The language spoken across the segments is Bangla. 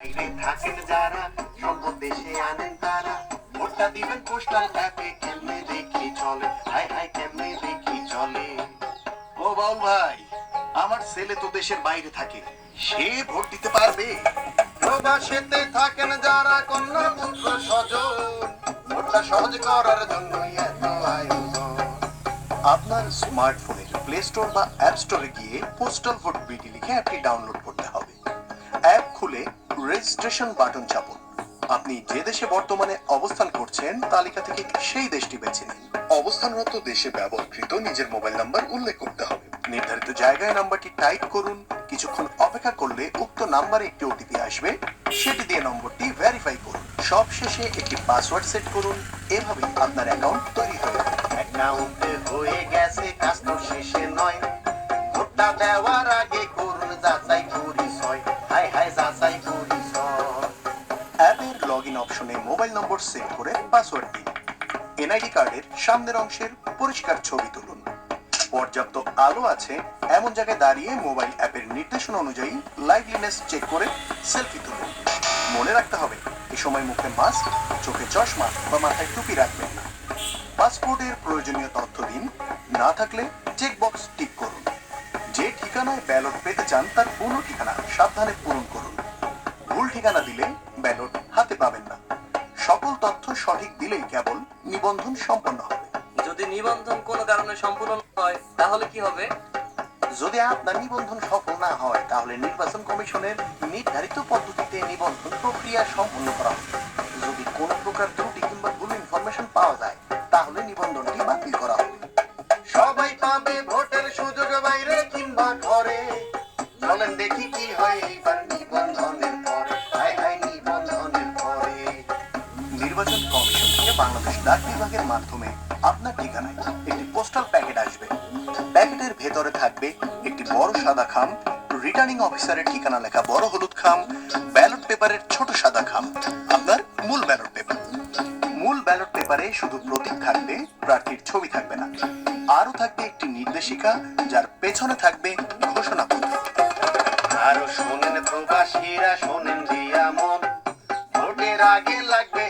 বাইরে থাকেন যারা সম্পদ দেশে আনেন তারা। ভোটটা দিবেন পোস্টাল অ্যাপে, কেমনে দেখি চলে? কেমনে দেখি চলে? ও বাউল ভাই, আমার ছেলে তো দেশের বাইরে থাকে। সে ভোট দিতে পারবে? প্রবাসেতে থাকেন যারা, কন্যা পুত্র ভোটটা সহজ করার এত আয়োজন। আপনার স্মার্টফোনের প্লে স্টোর বা অ্যাপ স্টোরে গিয়ে পোস্টাল ভোট বিডি লিখে অ্যাপটি ডাউনলোড করতে হবে। খুলে রেজিস্ট্রেশন বাটন চাপুন। আপনি যে দেশে বর্তমানে অবস্থান করছেন, তালিকা থেকে সেই দেশটি বেছে নিন। অবস্থানরত দেশে ব্যবহৃত নিজের মোবাইল নাম্বার উল্লেখ করতে হবে। নির্ধারিত জায়গায় নাম্বারটি টাইপ করুন। কিছুক্ষণ অপেক্ষা করলে উক্ত নাম্বারে একটি ওটিপি আসবে। সেটি দিয়ে নম্বরটি ভেরিফাই করুন। সবশেষে একটি পাসওয়ার্ড সেট করুন। এভাবে আপনার অ্যাকাউন্ট তৈরি যাবে অ্যাকাউন্টে হয়ে গেছে কাজ শেষে নয়। যাচাই পরিচয় অ্যাপের লগ অপশনে মোবাইল নম্বর সেট করে পাসওয়ার্ড দিন। এনআইডি কার্ডের সামনের অংশের পরিষ্কার ছবি তুলুন। পর্যাপ্ত আলো আছে, এমন জায়গায় দাঁড়িয়ে মোবাইল অ্যাপের নির্দেশনা অনুযায়ী লাইভলিনেস চেক করে সেলফি তুলুন। মনে রাখতে হবে, এ সময় মুখে মাস্ক চোখে চশমা বা মাথায় টুপি রাখবেন না। পাসপোর্টের প্রয়োজনীয় তথ্য দিন, না থাকলে চেক বক্স টিক করুন। যে ঠিকানায় ব্যালট পেতে চান তার পূর্ণ ঠিকানা সাবধানে পূরণ করুন। ঠিকানা দিলে ব্যালট হাতে পাবেন না। সকল তথ্য সঠিক দিলেই কেবল নিবন্ধন সম্পন্ন হবে। যদি নিবন্ধন কোনো কারণে সম্পূর্ণ হয় তাহলে কি হবে? যদি আপনার নিবন্ধন সফল না হয় তাহলে নির্বাচন কমিশনের নির্ধারিত পদ্ধতিতে নিবন্ধন প্রক্রিয়া সম্পন্ন করা হবে। যদি কোনো প্রকার ত্রুটি কিংবা ভুল ইনফরমেশন পাওয়া যায় তাহলে নিবন্ধনটি বাতিল করা হবে। সবাই পাবে ভোটের সুযোগ বাইরে কিংবা ঘরে। চলেন দেখি কি হয় এইবার। মাধ্যমে আপনার ঠিকানায় একটি পোস্টাল প্যাকেট আসবে। প্যাকেটের ভেতরে থাকবে একটি বড় সাদা খাম রিটার্নিং অফিসারের ঠিকানা লেখা বড় হলুদ খাম ব্যালট পেপারের ছোট সাদা খাম, আপনার মূল ব্যালট পেপার মূল ব্যালট পেপারে শুধু প্রতীক থাকবে, প্রার্থীর ছবি থাকবে না। আরও থাকবে একটি নির্দেশিকা, যার পেছনে থাকবে ঘোষণাপত্র। আরও শোনেন প্রবাসীরা, শোনেন দিয়া মন ভোটের আগে লাগবে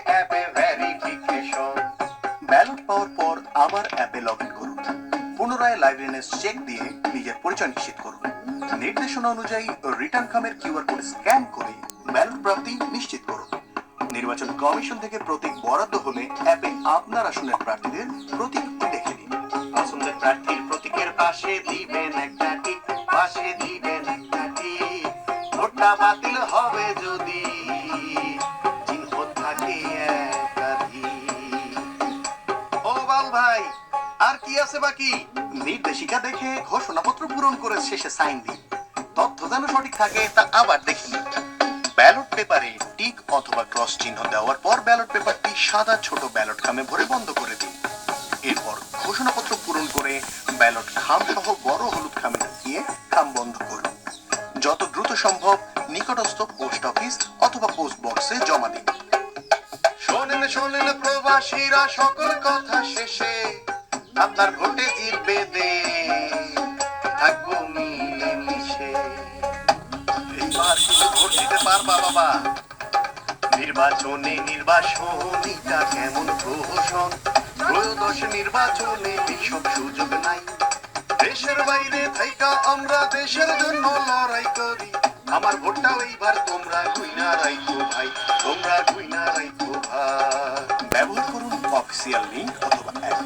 পাওয়ার পর আবার অ্যাপে লগ ইন করুন। পুনরায় লাইভলিনেস চেক দিয়ে নিজের পরিচয় নিশ্চিত করুন। নির্দেশনা অনুযায়ী রিটার্ন খামের কিউআর কোড স্ক্যান করে ব্যালট প্রাপ্তি নিশ্চিত করুন। নির্বাচন কমিশন থেকে প্রতীক বরাদ্দ হলে অ্যাপে আপনার আসনের প্রার্থীদের প্রতীকটি দেখে নিন। পছন্দের প্রার্থীর প্রতীকের পাশে দিবেন একটা টিক, পাশে দিবেন একটা টিক। ভোটটা বাতিল হবে যদি ভাই, আর কি আছে বাকি? নির্দেশিকা দেখে ঘোষণাপত্র পূরণ করে শেষে সাইন দিন। তথ্য যেন সঠিক থাকে, তা আবার দেখি। ব্যালট পেপারে টিক অথবা ক্রস চিহ্ন দেওয়ার পর ব্যালট পেপারটি সাদা ছোট ব্যালট খামে ভরে বন্ধ করে দিন। এরপর ঘোষণাপত্র পূরণ করে ব্যালট খাম সহ বড় হলুদ খামে ঢুকিয়ে খাম বন্ধ করুন। যত দ্রুত সম্ভব নিকটস্থ পোস্ট অফিস অথবা পোস্ট বক্সে জমা দিন। শোনেন শোনেন প্রবাসীরা, সকল কথা শেষে আপনার ভোটে জিতবে দে। নির্বাচনে কেমন প্রহসন? ত্রয়োদশ নির্বাচনে সুযোগ নাই। দেশের বাইরে থাইকা আমরা, দেশের জন্য লড়াই করি। আমার ভোটটাও এইবার তোমরা গুইনা রাইখো ভাই, তোমরা অফিসিয়াল লিংক অথবা অ্যাপ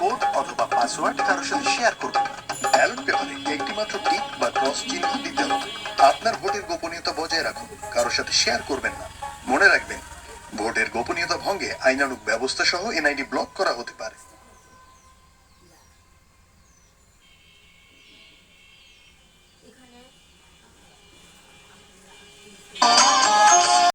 কোড অথবা পাসওয়ার্ড কারোর সাথে শেয়ার করবেন না। ব্যালট পেপারে একটি মাত্র টিক বা ক্রস চিহ্ন দিতে হবে। আপনার ভোটের গোপনীয়তা বজায় রাখুন কারোর সাথে শেয়ার করবেন না। মনে রাখবেন, ভোটের গোপনীয়তা ভঙ্গে আইনানুক ব্যবস্থা সহ এনআইডি ব্লক করা হতে পারে।